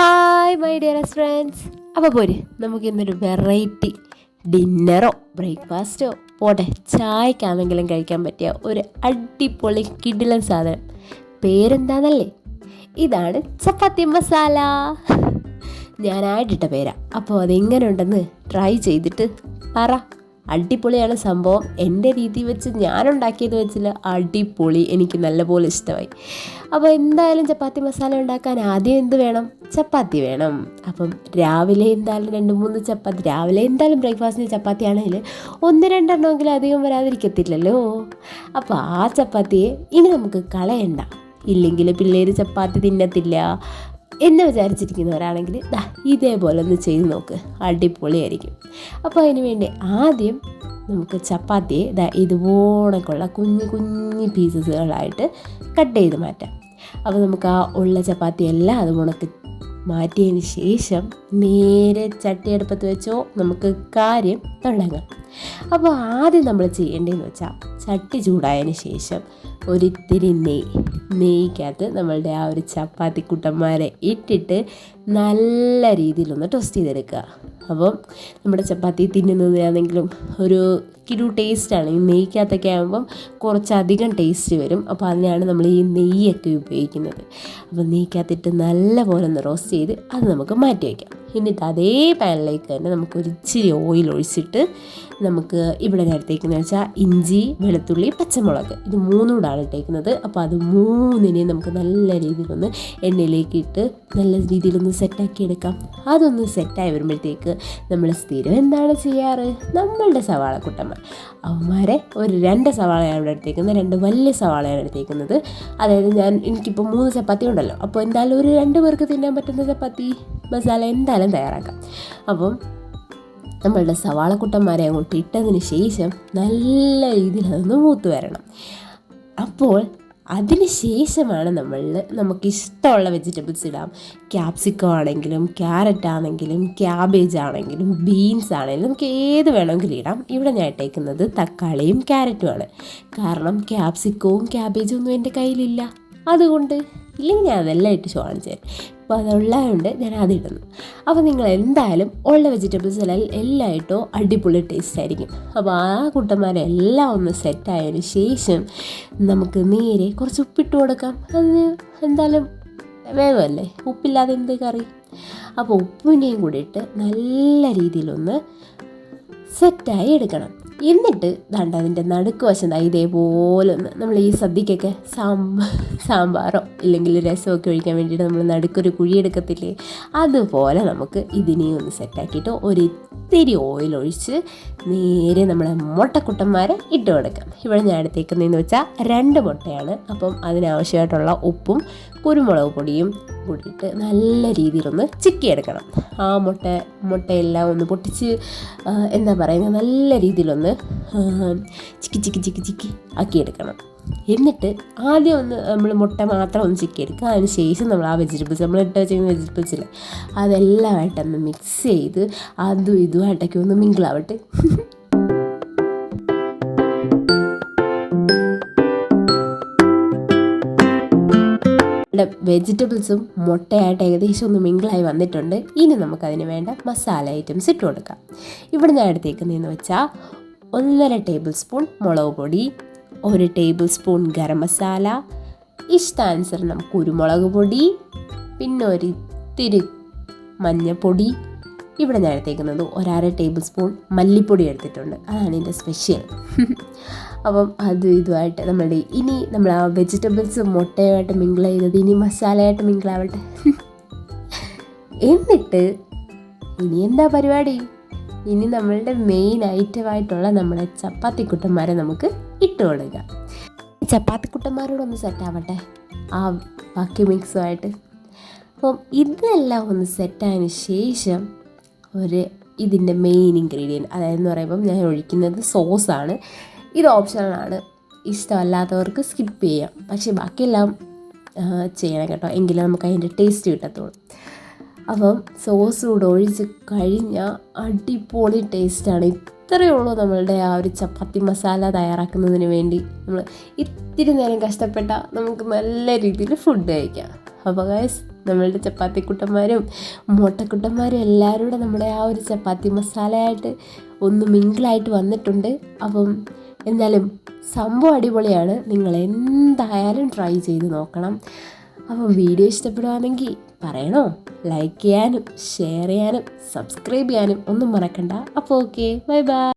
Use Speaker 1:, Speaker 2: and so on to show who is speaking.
Speaker 1: Hi my dear friends അപ്പോൾ പോര് നമുക്ക് ഇന്നൊരു വെറൈറ്റി ഡിന്നറോ ബ്രേക്ക്ഫാസ്റ്റോ പോട്ടെ ചായക്കാണെങ്കിലും കഴിക്കാൻ പറ്റിയ ഒരു അടിപൊളി കിടിലൻ സാധനം. പേരെന്താണെന്നല്ലേ ഇതാണ് ചപ്പാത്തി മസാല. ഞാനായിട്ടിട്ട പേരാ. അപ്പോൾ അതെങ്ങനെ ഉണ്ടെന്ന് ട്രൈ ചെയ്തിട്ട് പറ. അടിപൊളിയാണ് സംഭവം. എന്റെ രീതി വെച്ച് ഞാൻ ഉണ്ടാക്കിയത് വെച്ചില്ല അടിപൊളി. എനിക്ക് നല്ലപോലെ ഇഷ്ടമായി. അപ്പോൾ എന്തായാലും ചപ്പാത്തി മസാല ഉണ്ടാക്കാൻ ആദ്യം എന്ത് വേണം? ചപ്പാത്തി വേണം. അപ്പം രാവിലെ എന്തായാലും രണ്ട് മൂന്ന് ചപ്പാത്തി രാവിലെ എന്തായാലും ബ്രേക്ക്ഫാസ്റ്റിന് ചപ്പാത്തി ആണെങ്കിൽ ഒന്ന് രണ്ടെണ്ണമെങ്കിലും അധികം വരാതിരിക്കത്തില്ലല്ലോ. അപ്പോൾ ആ ചപ്പാത്തിയെ ഇനി നമുക്ക് കളയണ്ട. ഇല്ലെങ്കിൽ പിള്ളേർ ചപ്പാത്തി തിന്നത്തില്ല. എന്ന് വിചാരിച്ചിരിക്കുന്നവരാണെങ്കിൽ ഇതേപോലെ ഒന്ന് ചെയ്ത് നോക്ക്. അടിപൊളിയായിരിക്കും. അപ്പോൾ അതിന് വേണ്ടി ആദ്യം നമുക്ക് ചപ്പാത്തിയെ ദാ ഇതുപോണക്കുള്ള കുഞ്ഞു കുഞ്ഞു പീസസുകളായിട്ട് കട്ട് ചെയ്ത് മാറ്റാം. അപ്പോൾ നമുക്ക് ആ ഉള്ള ചപ്പാത്തി എല്ലാം അതുപോണക്ക് മാറ്റിയതിന് ശേഷം നേരെ ചട്ടിയെടുപ്പത്ത് വെച്ചോ നമുക്ക് കാര്യം തുടങ്ങാം. അപ്പോൾ ആദ്യം നമ്മൾ ചെയ്യേണ്ടതെന്ന് വെച്ചാൽ ചട്ടി ചൂടായതിന് ശേഷം ഒരിത്തിരി നെയ്യ് നെയ്ക്കകത്ത് നമ്മളുടെ ആ ഒരു ചപ്പാത്തി കുട്ടന്മാരെ ഇട്ടിട്ട് നല്ല രീതിയിലൊന്ന് ടോസ്റ്റ് ചെയ്തെടുക്കുക. അപ്പം നമ്മുടെ ചപ്പാത്തി തിന്നുന്നതിനാണെങ്കിലും ഒരു കിടു ടേസ്റ്റാണ് ഈ നെയ്ക്കകത്തൊക്കെ ആകുമ്പം കുറച്ചധികം ടേസ്റ്റ് വരും. അപ്പോൾ അതിനാണ് നമ്മൾ ഈ നെയ്യൊക്കെ ഉപയോഗിക്കുന്നത്. അപ്പോൾ നെയ്ക്കകത്തിട്ട് നല്ല പോലെ ഒന്ന് റോസ്റ്റ് ചെയ്ത് അത് നമുക്ക് മാറ്റി വയ്ക്കാം. എന്നിട്ട് അതേ പാനിലേക്ക് തന്നെ നമുക്ക് ഒരു ഓയിൽ ഒഴിച്ചിട്ട് നമുക്ക് ഇവിടെ നേരത്തേക്കെന്ന് വെച്ചാൽ ഇഞ്ചി വെളുത്തുള്ളി പച്ചമുളക്. ഇത് മൂന്നും കൂടാണ് ഇട്ടേക്കുന്നത്. അപ്പോൾ അത് മൂന്നിനെയും നമുക്ക് നല്ല രീതിയിലൊന്ന് എണ്ണയിലേക്ക് ഇട്ട് നല്ല രീതിയിലൊന്ന് സെറ്റാക്കി എടുക്കാം. അതൊന്ന് സെറ്റായി വരുമ്പോഴത്തേക്ക് നമ്മൾ സ്ഥിരം എന്താണ് ചെയ്യാറ്? നമ്മളുടെ സവാള കുട്ടന്മാർ അവന്മാരെ ഒരു രണ്ട് സവാളയാണ് ഇവിടെ എടുത്തേക്കുന്നത്. രണ്ട് വലിയ സവാളയാണ് എടുത്തേക്കുന്നത്. അതായത് ഞാൻ എനിക്കിപ്പോൾ മൂന്ന് ചപ്പാത്തി ഉണ്ടല്ലോ. അപ്പോൾ എന്തായാലും ഒരു രണ്ട് പേർക്ക് തിന്നാൻ പറ്റുന്ന ചപ്പാത്തി മസാല എന്തായാലും തയ്യാറാക്കാം. അപ്പം നമ്മളുടെ സവാളക്കുട്ടന്മാരെ അങ്ങോട്ട് ഇട്ടതിന് ശേഷം നല്ല രീതിയിൽ അതൊന്ന് മൂത്ത് വരണം. അപ്പോൾ അതിന് ശേഷമാണ് നമ്മൾ നമുക്ക് ഇഷ്ടമുള്ള വെജിറ്റബിൾസ് ഇടാം. ക്യാപ്സിക്കം ആണെങ്കിലും ക്യാരറ്റ് ആണെങ്കിലും ക്യാബേജ് ആണെങ്കിലും ബീൻസ് ആണെങ്കിലും നമുക്ക് ഏത് വേണമെങ്കിലും ഇടാം. ഇവിടെ ഞാൻ ഇട്ടേക്കുന്നത് തക്കാളിയും ക്യാരറ്റുമാണ് കാരണം ക്യാപ്സിക്കവും ക്യാബേജും ഒന്നും എന്റെ കയ്യിലില്ല. അതുകൊണ്ട് ഇല്ലെങ്കിൽ ഞാൻ അതെല്ലാം ഇട്ട് കാണിച്ചു തരാം അപ്പോൾ അതുള്ളതുകൊണ്ട് ഞാൻ അതിടുന്നു അപ്പോൾ നിങ്ങൾ എന്തായാലും ഉള്ള വെജിറ്റബിൾസ് എല്ലാം എല്ലാം ഇട്ടോ അടിപൊളി ടേസ്റ്റ് ആയിരിക്കും. അപ്പോൾ ആ കൂട്ടന്മാരെല്ലാം ഒന്ന് സെറ്റായതിന് ശേഷം നമുക്ക് നേരെ കുറച്ച് ഉപ്പിട്ട് കൊടുക്കാം. അത് എന്തായാലും വേവല്ലേ? ഉപ്പില്ലാതെ എന്ത് കറി? അപ്പോൾ ഉപ്പിനെയും കൂടി ഇട്ട് നല്ല രീതിയിലൊന്ന് സെറ്റായി എടുക്കണം. എന്നിട്ട് ദാണ്ട അതിന്റെ നടുക്ക് വശം ഇതേപോലെ ഒന്ന് നമ്മൾ ഈ സദ്യക്കൊക്കെ സാമ്പാ സാമ്പാറോ ഇല്ലെങ്കിൽ രസമൊക്കെ ഒഴിക്കാൻ വേണ്ടിയിട്ട് നമ്മൾ നടുക്കൊരു കുഴി എടുക്കത്തില്ലേ? അതുപോലെ നമുക്ക് ഇതിനെയും ഒന്ന് സെറ്റാക്കിയിട്ട് ഒരു ഇത്തിരി ഓയിൽ ഒഴിച്ച് നേരെ നമ്മളെ മുട്ടക്കുട്ടന്മാരെ ഇട്ട് കൊടുക്കാം. ഇവിടെ ഞാൻ എടുത്തേക്കുന്നതെന്ന് വെച്ചാൽ രണ്ട് മുട്ടയാണ്. അപ്പം അതിനാവശ്യമായിട്ടുള്ള ഉപ്പും കുരുമുളക് പൊടിയും കൂടിയിട്ട് നല്ല രീതിയിലൊന്ന് ചിക്കിയെടുക്കണം. ആ മുട്ട മുട്ടയെല്ലാം ഒന്ന് പൊട്ടിച്ച് എന്താ പറയുക നല്ല രീതിയിലൊന്ന് ചിക്കി ചിക്കി ചിക്കി ചിക്കി ആക്കി ആക്കിയെടുക്കണം. എന്നിട്ട് ആദ്യം ഒന്ന് നമ്മൾ മുട്ട മാത്രം ഒന്ന് ചിക്കി എടുക്കുക അതിന് ശേഷം നമ്മൾ ആ വെജിറ്റബിൾസ് നമ്മൾ ഇട്ട് വെജിറ്റബിൾസ് ഇല്ലേ അതെല്ലാമായിട്ടൊന്ന് മിക്സ് ചെയ്ത് അതും ഇതുമായിട്ടൊക്കെ ഒന്ന് മിങ്കിളാവട്ടെ നമ്മുടെ വെജിറ്റബിൾസും മുട്ടയായിട്ട് ഏകദേശം ഒന്ന് മിങ്കിളായി വന്നിട്ടുണ്ട്. ഇനി നമുക്കതിന് വേണ്ട മസാല ഐറ്റംസ് ഇട്ട് കൊടുക്കാം. ഇവിടെ ഞാൻ എടുത്തേക്കുന്നതെന്ന് വെച്ചാൽ ഒന്നര ടേബിൾ സ്പൂൺ മുളക് പൊടി ഒരു ടേബിൾ സ്പൂൺ ഗരം മസാല ഇഷ്ടാനുസരണം കുരുമുളക് പൊടി പിന്നെ ഒരു ഇത്തിരി മഞ്ഞൾപ്പൊടി ഇവിടെ ഞാൻ എടുത്തേക്കുന്നത് ഒരര ടേബിൾ സ്പൂൺ മല്ലിപ്പൊടി എടുത്തിട്ടുണ്ട്. അതാണ് എന്റെ സ്പെഷ്യൽ. അപ്പം അതും ഇതുമായിട്ട് നമ്മളുടെ ഇനി നമ്മൾ ആ വെജിറ്റബിൾസ് മുട്ടയുമായിട്ട് മിങ്കിൾ ചെയ്തത് ഇനി മസാലയായിട്ട് മിങ്കിളാവട്ടെ എന്നിട്ട് ഇനി എന്താ പരിപാടി? ഇനി നമ്മളുടെ മെയിൻ ഐറ്റമായിട്ടുള്ള നമ്മുടെ ചപ്പാത്തിക്കുട്ടന്മാരെ നമുക്ക് ഇട്ട് കൊടുക്കാം. ചപ്പാത്തിക്കുട്ടന്മാരോടൊന്ന് സെറ്റാവട്ടെ ആ ബാക്കി മിക്സുമായിട്ട് അപ്പം ഇതെല്ലാം ഒന്ന് സെറ്റായതിന് ശേഷം ഒരു ഇതിന്റെ മെയിൻ ഇൻഗ്രീഡിയന്റ് അതായത് എന്ന് പറയുമ്പം ഞാൻ ഒഴിക്കുന്നത് സോസാണ് ഇത് ഓപ്ഷനാണ് ഇഷ്ടമല്ലാത്തവർക്ക് സ്കിപ്പ് ചെയ്യാം. പക്ഷേ ബാക്കിയെല്ലാം ചെയ്യണം കേട്ടോ. എങ്കിലും നമുക്ക് അതിന്റെ ടേസ്റ്റ് കിട്ടത്തുള്ളൂ. അപ്പം സോസ് കൂടെ ഒഴിച്ച് കഴിഞ്ഞാൽ അടിപൊളി ടേസ്റ്റാണ് ഇത്രയേ ഉള്ളൂ നമ്മളുടെ ആ ഒരു ചപ്പാത്തി മസാല തയ്യാറാക്കുന്നതിന് വേണ്ടി. നമ്മൾ ഇത്തിരി നേരം കഷ്ടപ്പെട്ടാൽ നമുക്ക് നല്ല രീതിയിൽ ഫുഡ് കഴിക്കാം. അപ്പോൾ ഗൈസ് നമ്മളുടെ ചപ്പാത്തിക്കുട്ടന്മാരും മുട്ടക്കുട്ടന്മാരും എല്ലാവരും കൂടെ നമ്മുടെ ആ ഒരു ചപ്പാത്തി മസാലയായിട്ട് ഒന്ന് മിങ്കിളായിട്ട് വന്നിട്ടുണ്ട്. അപ്പം എന്നാലും സംഭവം അടിപൊളിയാണ്. നിങ്ങൾ എന്തായാലും ട്രൈ ചെയ്ത് നോക്കണം. അപ്പം വീഡിയോ ഇഷ്ടപ്പെടുവാണെങ്കിൽ പറയണോ? ലൈക്ക് ചെയ്യാനും ഷെയർ ചെയ്യാനും സബ്സ്ക്രൈബ് ചെയ്യാനും ഒന്നും മറക്കണ്ട. അപ്പോൾ ഓക്കെ ബൈ ബൈ